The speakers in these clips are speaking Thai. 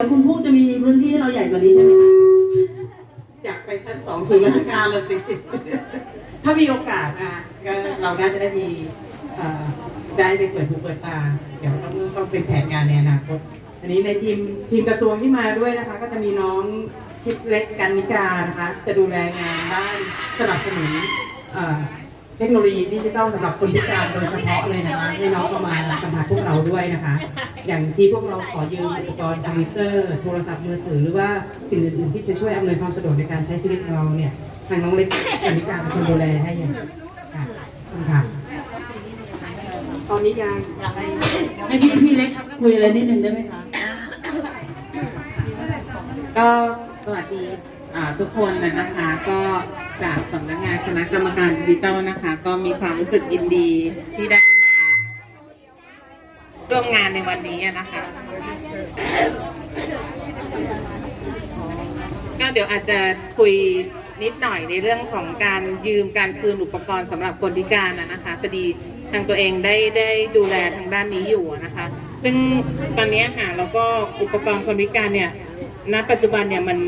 แต่คุณผู้จะมีพื้นที่ให้เราใหญ่กว่านี้ใช่ไหมคะอยากไปชั้นสองศูนย์ราชการละสิ ถ้ามีโอกาสนะก็เราน่าจะได้มีเอ่อได้ไปเปิดหูเปิดตา เดี๋ยวต้องต้องเป็นแผนงานในอนาคต อันนี้ในทีมทีมกระทรวงที่มาด้วยนะคะ ก็จะมีน้องคิดเล็กกันนิกานะคะ จะดูแลงานด้านสนับสนุนเอ่อ เทคโนโลยีดิจิทัลสำหรับคนพิการโดยเฉพาะเลยนะคะให้น้องเข้ามาณสมผัสพวกเราด้วยนะคะ อย่างที่พวกเราขอยืมอุปกรณ์คอมพิวเตอร์โทรศัพท์มือถือหรือว่าสิ่งอื่นๆที่จะช่วยอำนวยความสะดวกในการใช้ชีวิตของเราเนี่ยทางน้องเล็กกันนิการเป็นคนดูแลให้ย่างค่ะค่ะตอนนี้ยังอยากให้ให้พี่พี่เล็กคุยอะไรนิดนึงได้ไหมคะก็สวัสดีทุกคนนะคะก็ จากสำนักงานคณะกรรมการดิจิทัลนะคะ ก็มีความรู้สึกยินดีที่ได้มาร่วมงานในวันนี้นะคะก็เดี๋ยวอาจจะคุยนิดหน่อยในเรื่องของการยืมการคืนอุปกรณ์สำหรับคนพิการนะนะคะพอดีทางตัวเองได้ได้ดูแลทางด้านนี้อยู่นะคะ ซึ่งตอนนี้ค่ะแล้วก็อุปกรณ์คนพิการเนี่ยณปัจจุบันเนี่ยมัน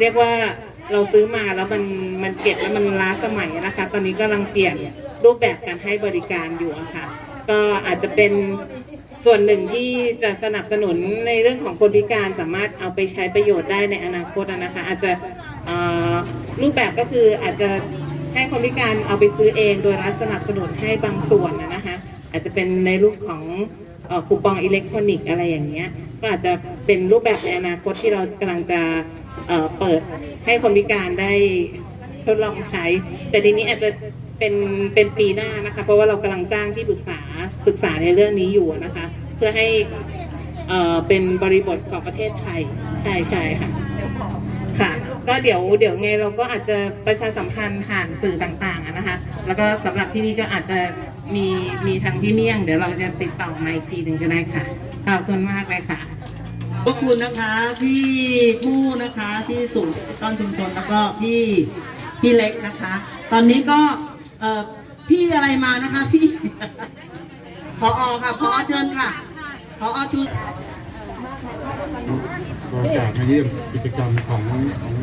เรียกว่า เราซื้อมาแล้วมันมันเก็บแล้วมันล้าสมัยนะคะ ตอนนี้กำลังเปลี่ยนรูปแบบการให้บริการอยู่อะค่ะ ก็อาจจะเป็นส่วนหนึ่งที่จะสนับสนุนในเรื่องของคนพิการสามารถเอาไปใช้ประโยชน์ได้ในอนาคตนะคะ อาจจะรูปแบบก็คืออาจจะให้คนพิการเอาไปซื้อเอง โดยรัฐสนับสนุนให้บางส่วนนะคะ อาจจะเป็นในรูปของคูปองอิเล็กทรอนิกส์อะไรอย่างเงี้ยก็อาจจะเป็นรูปแบบในอนาคตที่เรากำลังจะ เอ่อเปิดให้คนพิการได้ทดลองใช้ แต่ทีนี้อาจจะเป็นเป็นปีหน้านะคะ เพราะว่าเรากำลังจ้างที่ปรึกษาศึกษาในเรื่องนี้อยู่นะคะ เพื่อให้เอ่อเป็นบริบทของประเทศไทย ใช่ใช่ค่ะค่ะ ก็เดี๋ยวเดี๋ยวไงเราก็อาจจะประชาสัมพันธ์ผ่านสื่อต่างๆนะคะ แล้วก็สำหรับที่นี่ก็อาจจะมีมีทางพี่เมี่ยง เดี๋ยวเราจะติดต่อมาอีกทีหนึ่งก็ได้ค่ะขอบคุณมากเลยค่ะ ขอบคุณนะคะพี่ผู้นะคะที่ศูนย์ต้นชุมชนแล้วก็พี่พี่เล็กนะคะ ตอนนี้ก็เอ่อพี่อะไรมานะคะพี่ พออค่ะพอเชิญค่ะพอชูก็จะมาเยี่ยมกิจกรรมของของ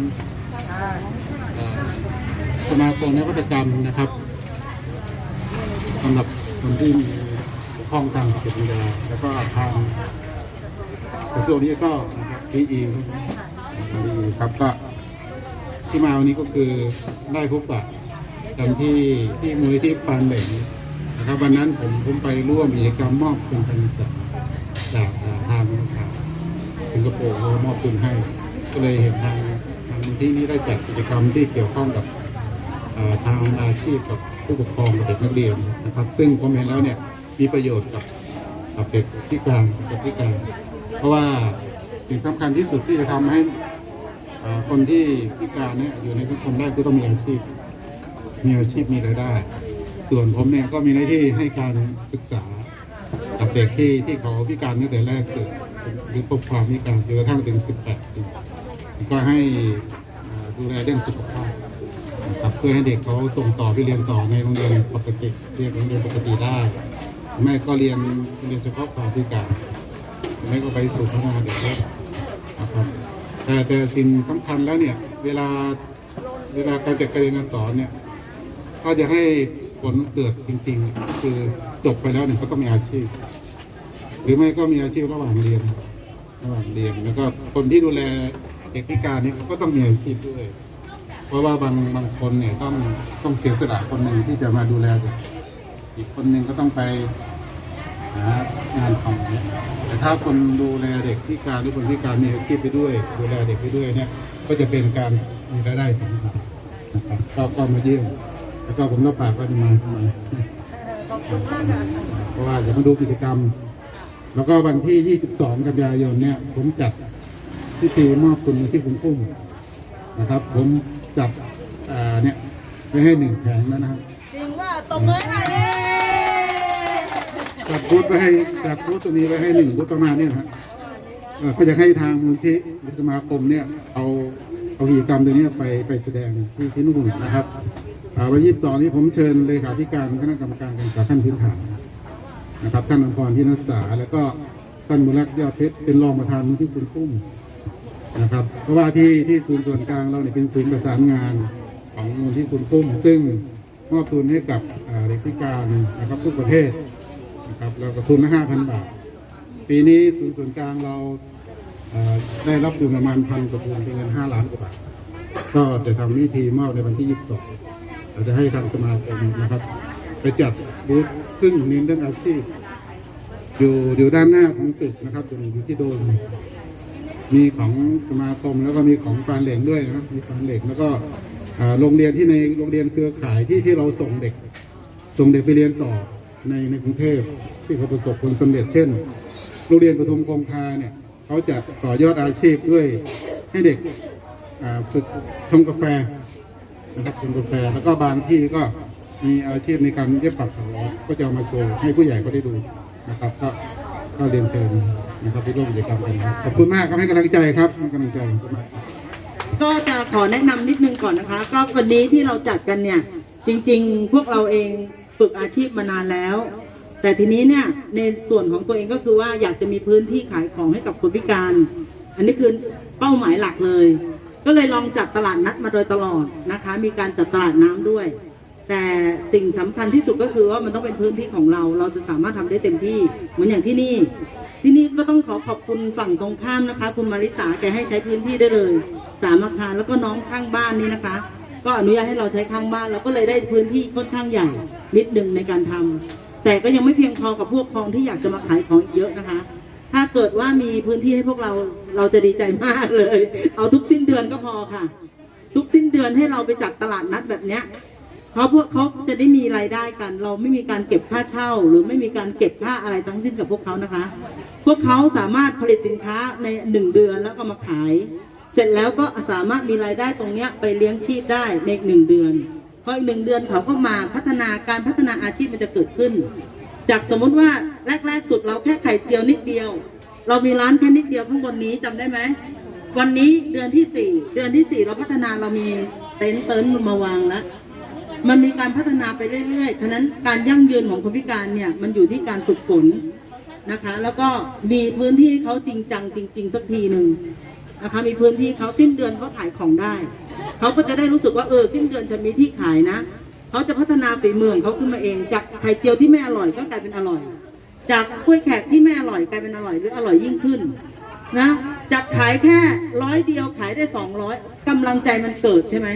สมาคมนวัตกรรมนะครับสำหรับคนที่มีข้องทางสติปัญญาแล้วก็ทาง กระทรวงนี้ก็นะครับพีอีครับก็ที่มาวันนี้ก็คือได้พบปะกันที่ที่มูลนิธิปานเหล่งนะครับวันนั้นผมผมไปร่วมกิจกรรมมอบทุนการศึกษาจากทางสิงคโปร์เขามอบทุนให้ ก็เลยเห็นทางทางที่นี้ได้จัดกิจกรรมที่เกี่ยวข้องกับทางอาชีพกับผู้ปกครองกับเด็กนักเรียนนะครับ ซึ่งผมเห็นแล้วเนี่ยมีประโยชน์กับกับเด็กพิการกับเด็กพิการ เพราะว่าสิ่งสำคัญที่สุดที่จะทำให้คนที่พิการเนี่ยอยู่ในสังคมได้คือต้องมีอาชีพ มีอาชีพมีรายได้ ส่วนผมเนี่ยก็มีหน้าที่ให้การศึกษากับเด็กที่ที่เขาพิการตั้งแต่แรกเกิดหรือพบความพิการจนกระทั่งถึง 18ปีก็ให้ดูแลเรื่องสุขภาพครับเพื่อให้เด็กเขาส่งต่อไปเรียนต่อในโรงเรียนปกติเรียนโรงเรียนปกติได้แม่ก็เรียนเรียนเฉพาะความพิการ แม่ก็ไปสู่พัฒนาเด็กได้นะครับแต่แต่สิ่งสำคัญแล้วเนี่ย เวลาเวลาการจัดการเรียนการสอนเนี่ย ถ้าจะให้ผลเกิดจริงๆ คือจบไปแล้วเนี่ยเขาต้องมีอาชีพ หรือไม่ก็มีอาชีพระหว่างเรียนระหว่างเรียนแล้วก็คนที่ดูแลเด็กพิการเนี่ยก็ต้องมีอาชีพด้วย เพราะว่าบางบางคนเนี่ยต้องต้องเสียสละคนหนึ่งที่จะมาดูแลเด็กอีกคนหนึ่งก็ต้องไป หางานทำเนี่ยแต่ถ้าคนดูแลเด็กพิการหรือคนพิการมีอาชีพไปด้วย ดูแลเด็กไปด้วยเนี่ยก็จะเป็นการมีรายได้สำคัญนะครับก็ก็มาเยี่ยมแล้วก็ผมรับปากว่าจะมาทำไมเพราะว่าจะมาดูกิจกรรม แล้วก็วันที่ 22 กันยายนเนี่ยผมจัดพิธีมอบคุณที่คุณกุ้งนะครับ ผมจัดเนี่ยไว้ให้หนึ่งแผงแล้วนะครับจริงว่าตบมือให้เย้ จัดบูธไว้ให้จัดบูธตัวนี้ไว้ให้หนึ่งบูธประมาณเนี้นะครับเอ่อก็จะให้ทางมูลที่สมาคมเนี่ยเอาเอากิจกรรมตัวนี้ไปไปแสดงที่ที่นู่นนะครับวันที่22นี้ผมเชิญเลขาธิการคณะกรรมการการศึกษาขั้นพื้นฐานนะครับท่านอภรพินัสสาแล้วก็ท่านมุลักยอดเพชรเป็นรองประธานมูลที่คุณกุ้มนะครับเพราะว่าที่ที่ศูนย์ส่วนกลางเราเนี่ยเป็นศูนย์ประสานงานของมูลที่คุณกุ้ม ซึ่งมอบทุนให้กับเด็กพิการนะครับทุกประเทศ นะครับเราก็ทุนละห้าพันบาท ปีนี้ศูนย์ส่วนกลางเราเได้รับทุนประมาณพันกว่าทุนเป็นเงินห้าล้านกว่าบาท ก็จะทำพิธีมอบในวันที่22เราจะให้ทางสมาคมนะครับ ไปจัดบูธซึ่งเน้นเรื่องอาชีพอยู่อยู่ด้านหน้าของตึกนะครับอยู่อยู่ที่โดมมีของสมาคมแล้วก็มีของฟานเหล็กด้วยนะมีฟานเหล็กแล้วก็โรงเรียนที่ในโรงเรียนเครือข่ายที่ที่เราส่งเด็ก ส่งเด็กไปเรียนต่อ ในในกรุงเทพที่เขาประสบผลสำเร็จเช่น โรงเรียนปทุมคงคาเนี่ยเขาจะต่อยอดอาชีพด้วยให้เด็กฝึกชงกาแฟนะครับชงกาแฟแล้วก็บางที่ก็มีอาชีพในการเย็บปักถักร้อยก็จะมาโชว์ให้ผู้ใหญ่ก็ได้ดูนะครับ ก็ก็เรียนเชิญนะครับไปร่วมกิจกรรมกันขอบคุณมากครับให้กำลังใจครับให้กำลังใจมากก็จะขอแนะนำนิดนึงก่อนนะคะ ก็วันนี้ที่เราจัดกันเนี่ย จริง ๆ พวกเราเอง ฝึกอาชีพมานานแล้ว แต่ทีนี้เนี่ยในส่วนของตัวเองก็คือว่าอยากจะมีพื้นที่ขายของให้กับคนพิการ อันนี้คือเป้าหมายหลักเลย ก็เลยลองจัดตลาดนัดมาโดยตลอดนะคะ มีการจัดตลาดน้ำด้วย แต่สิ่งสำคัญที่สุดก็คือว่ามันต้องเป็นพื้นที่ของเรา เราจะสามารถทำได้เต็มที่เหมือนอย่างที่นี่ ที่นี่ก็ต้องขอขอบคุณฝั่งตรงข้ามนะคะ คุณมาริสาแกให้ใช้พื้นที่ได้เลย สามอาคารแล้วก็น้องข้างบ้านนี้นะคะ ก็อนุญาตให้เราใช้ข้างบ้านเราก็เลยได้พื้นที่ค่อนข้างใหญ่นิดหนึ่งในการทำแต่ก็ยังไม่เพียงพอกับพวกคลองที่อยากจะมาขายของเยอะนะคะ ถ้าเกิดว่ามีพื้นที่ให้พวกเราเราจะดีใจมากเลย เอาทุกสิ้นเดือนก็พอค่ะ ทุกสิ้นเดือนให้เราไปจัดตลาดนัดแบบเนี้ยเพราะพวกเขาจะได้มีรายได้กัน เราไม่มีการเก็บค่าเช่า หรือไม่มีการเก็บค่าอะไรทั้งสิ้นกับพวกเขานะคะ พวกเขาสามารถผลิตสินค้าในหนึ่งเดือนแล้วก็มาขาย เสร็จแล้วก็สามารถมีรายได้ตรงเนี้ยไปเลี้ยงชีพได้ในหนึ่งเดือนพออีกหนึ่งเดือนเขาก็มาพัฒนาการพัฒนาอาชีพมันจะเกิดขึ้น จากสมมุติว่าแรกๆสุดเราแค่ไข่เจียวนิดเดียว เรามีร้านแค่นิดเดียวข้างบนนี้จำได้ไหมวันนี้เดือนที่สี่เดือนที่สี่เราพัฒนาเรามีเต็นท์เต็นท์มาวางแล้วมันมีการพัฒนาไปเรื่อยๆ ฉะนั้นการยั่งยืนของคนพิการเนี่ยมันอยู่ที่การฝึกฝนนะคะ แล้วก็มีพื้นที่ให้เขาจริงจังจริง ๆ สักทีหนึ่ง นะคะ มีพื้นที่เขาสิ้นเดือนเขาขายของได้ เขาก็จะได้รู้สึกว่าเออสิ้นเดือนจะมีที่ขายนะ เขาจะพัฒนาฝีมือของเขาขึ้นมาเอง จากไข่เจียวที่ไม่อร่อยก็กลายเป็นอร่อย จากกล้วยแขกที่ไม่อร่อยกลายเป็นอร่อยหรืออร่อยยิ่งขึ้นนะจากขายแค่ร้อยเดียวขายได้สองร้อยกำลังใจมันเกิดใช่ไหม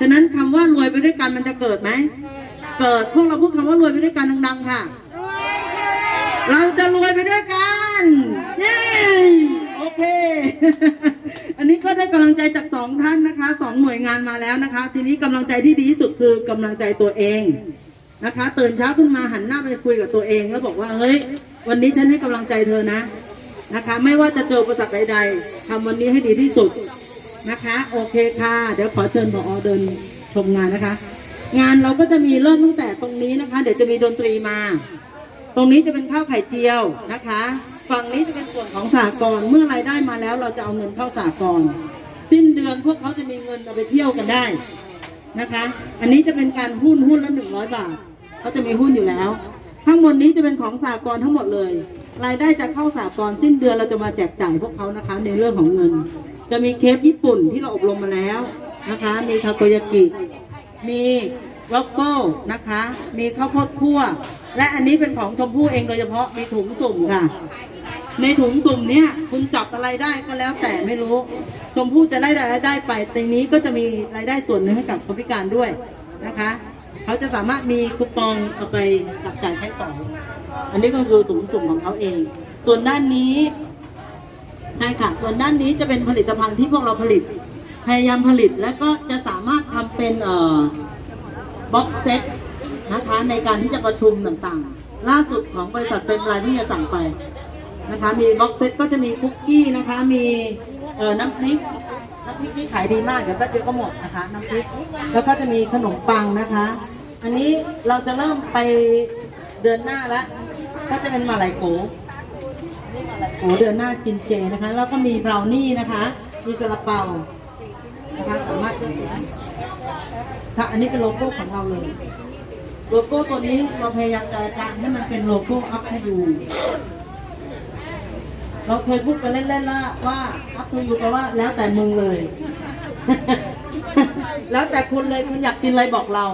ฉะนั้นคำว่ารวยไปด้วยกันมันจะเกิดไหม เกิดพวกเราพูดคำว่ารวยไปด้วยกันดัง ๆ ค่ะ เราจะรวยไปด้วยกัน เย้โอ เค อันนี้ก็ได้กำลังใจจากสองท่านนะคะสองหน่วยงานมาแล้วนะคะ ทีนี้กำลังใจที่ดีที่สุดคือกำลังใจตัวเองนะคะตื่นเช้าขึ้นมาหันหน้าไปคุยกับตัวเอง แล้วบอกว่าเฮ้ย วันนี้ฉันให้กำลังใจเธอนะนะคะ ไม่ว่าจะเจออุปสรรคใด ๆทำวันนี้ให้ดีที่สุดนะคะ โอเคค่ะ เดี๋ยวขอเชิญผอเดินชมงานนะคะ งานเราก็จะมีเริ่มตั้งแต่ตรงนี้นะคะ เดี๋ยวจะมีดนตรีมา ตรงนี้จะเป็นข้าวไข่เจียวนะคะ ฝั่งนี้จะเป็นส่วนของสากลเมื่อรายได้มาแล้วเราจะเอาเงินเข้าสากลสิ้นเดือนพวกเขาจะมีเงินเอาไปเที่ยวกันได้นะคะ อันนี้จะเป็นการหุ้นหุ้นละหนึ่งร้อยบาทเขาจะมีหุ้นอยู่แล้วข้างบนนี้จะเป็นของสากลทั้งหมดเลย รายได้จะเข้าสากลสิ้นเดือนเราจะมาแจกจ่ายพวกเขานะคะ ในเรื่องของเงิน จะมีเคฟญี่ปุ่นที่เราอบรมมาแล้วนะคะ มีทาโกยากิ มีวอฟเฟิลนะคะ มีข้าวโพดคั่ว และอันนี้เป็นของชมพู่เองโดยเฉพาะมีถุงสุ่มค่ะ ในถุงสุ่มเนี้ยคุณจับอะไรได้ก็แล้วแต่ไม่รู้ ชมพู่จะได้รายได้ไปในนี้ก็จะมีรายได้ส่วนหนึ่งให้กับคนพิการด้วยนะคะ เขาจะสามารถมีคูปองเอาไปจับจ่ายใช้สอยอันนี้ก็คือถุงสุ่มของเขาเอง ส่วนด้านนี้ใช่ค่ะ ส่วนด้านนี้จะเป็นผลิตภัณฑ์ที่พวกเราผลิต พยายามผลิตแล้วก็จะสามารถทำเป็นเอ่อบ็อกเซ็ต นะคะในการที่จะประชุมต่างๆ ล่าสุดของบริษัทเป็นรายที่จะสั่งไปนะคะมีบ็อกเซตก็จะมีคุกกี้นะคะมีเอ่อน้ำพริกน้ำพริกที่ขายดีมากเดี๋ยวแป๊บเดียวก็หมดนะคะน้ำพริกแล้วก็จะมีขนมปังนะคะ อันนี้เราจะเริ่มไปเดือนหน้าแล้วก็จะเป็นมาลายโกโอเดือนหน้ากินเจนะคะ แล้วก็มีบราวนี่นะคะ มีซาลาเปานะคะสามารถเด้ค่ะอันนี้เป็นโลโก้ของเราเลย โลโก้ตัวนี้เราพยายามจะการให้มันเป็นโลโก้อัพให้ดู เราเคยพูดกันเล่นๆว่าว่าอัพทูยูแปลว่าแล้วแต่มึงเลย แล้วแต่คุณเลยคุณอยากกินอะไรบอกเรา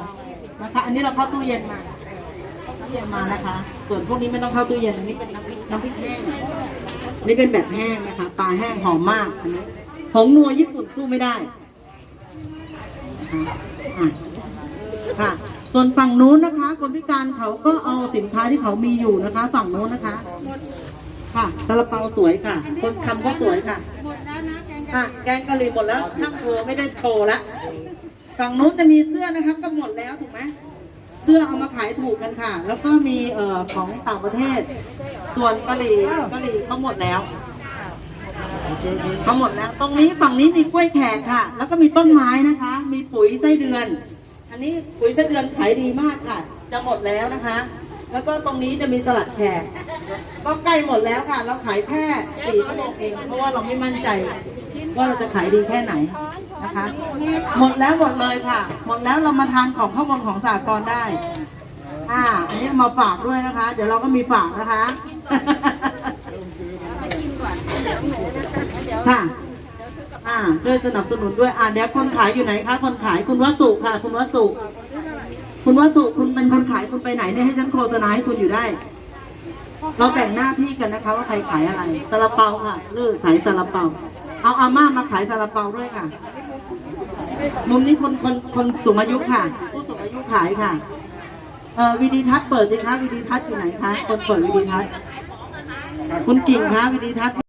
นะคะ อันนี้เราเข้าตู้เย็นมาตู้เย็นมานะคะ ส่วนพวกนี้ไม่ต้องเข้าตู้เย็นอันนี้เป็นน้ำพริกน้ำพริกแห้งนนี่เป็นแบบแห้งนะคะปลาแห้งหอมมากอันนี้ของนัวญี่ปุ่นสู้ไม่ได้นะคะอะ ค่ะ ส่วนฝั่งนู้นนะคะ คนพิการเขาก็เอาสินค้าที่เขามีอยู่นะคะ ฝั่งนู้นนะคะ ค่ะซาลาเปาสวยค่ะ คนทำก็สวยค่ะหมดแล้วนะแกงค่ะ แกงกะหรี่หมดแล้วช่างเธอไม่ได้โชว์ละฝั่งนู้นจะมีเสื้อนะครับก็หมดแล้วถูกไหมเสื้อเอามาขายถูกกันค่ะ แล้วก็มีเอ่อของต่างประเทศ ส่วนกะหรี่กะหรี่เขาหมดแล้วเขาหมดแล้วตรงนี้ฝั่งนี้มีกล้วยแขกค่ะ แล้วก็มีต้นไม้นะคะ มีปุ๋ยไส้เดือน อันนี้ปุ๋ยไส้เดือนขายดีมากค่ะ จะหมดแล้วนะคะ แล้วก็ตรงนี้จะมีสลัดแขกก็ใกล้หมดแล้วค่ะ เราขายแค่สี่ชั่วโมงเองเพราะว่าเราไม่มั่นใจ ว่าเราจะขายดีแค่ไหนนะคะ หมดแล้วหมดเลยค่ะ หมดแล้วเรามาทานของข้าวมันของสากลได้อ่าอันนี้เอามาฝากด้วยนะคะ เดี๋ยวเราก็มีฝากนะคะค่ะ อ่าช่วยสนับสนุนด้วยอ่าเดี๋ยวคนขายอยู่ไหนคะคนขายคุณวสุค่ะ คุณวสุคุณวสุคุณเป็นคนขายคุณไปไหนเนี่ยให้ฉันโฆษณาให้คุณอยู่ได้ เราแบ่งหน้าที่กันนะคะ ว่าใครขายอะไรซาลาเปาค่ะเลือกขายซาลาเปา เอาอาม่ามาขายซาลาเปาด้วยค่ะ มุมนี้คนคนคนสูงอายุค่ะ ผู้สูงอายุขายค่ะเอ่อวิดีทัศน์เปิดสิคะวิดีทัศน์อยู่ไหนคะคนเปิดวิดีทัศน์คุณกิ่งคะวิดีทัศน์